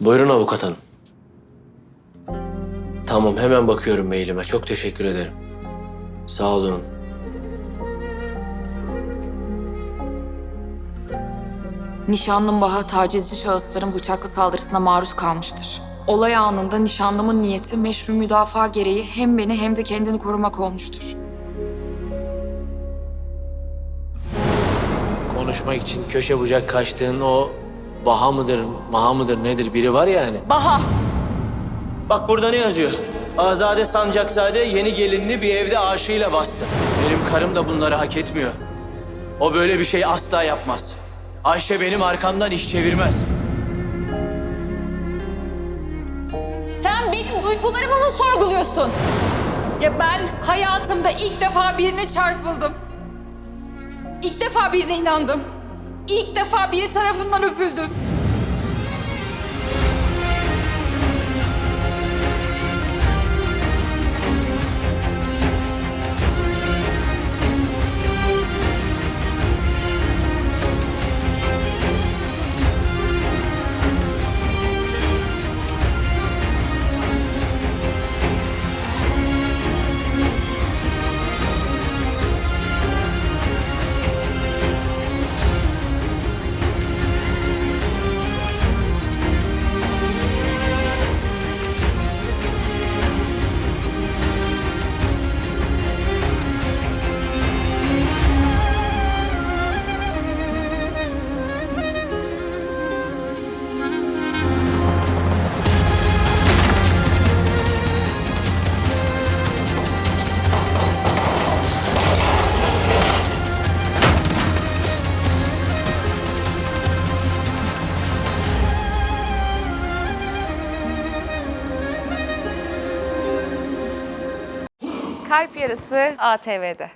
Buyurun avukat hanım. Tamam hemen bakıyorum mailime. Çok teşekkür ederim. Sağ olun. Nişanlım Baha tacizci şahısların bıçaklı saldırısına maruz kalmıştır. Olay anında nişanlımın niyeti meşru müdafaa gereği hem beni hem de kendini korumak olmuştur. Konuşmak için köşe bucak kaçtığın o Baha mıdır, Maha mıdır nedir biri var yani. Baha! Bak burada ne yazıyor? Azade Sancakzade yeni gelinini bir evde aşığıyla bastı. Benim karım da bunları hak etmiyor. O böyle bir şey asla yapmaz. Ayşe benim arkamdan iş çevirmez. Sen benim duygularımı mı sorguluyorsun? Ya ben hayatımda ilk defa birine çarpıldım. İlk defa birine inandım. İlk defa biri tarafından öpüldüm. Kalp Yarısı ATV'de.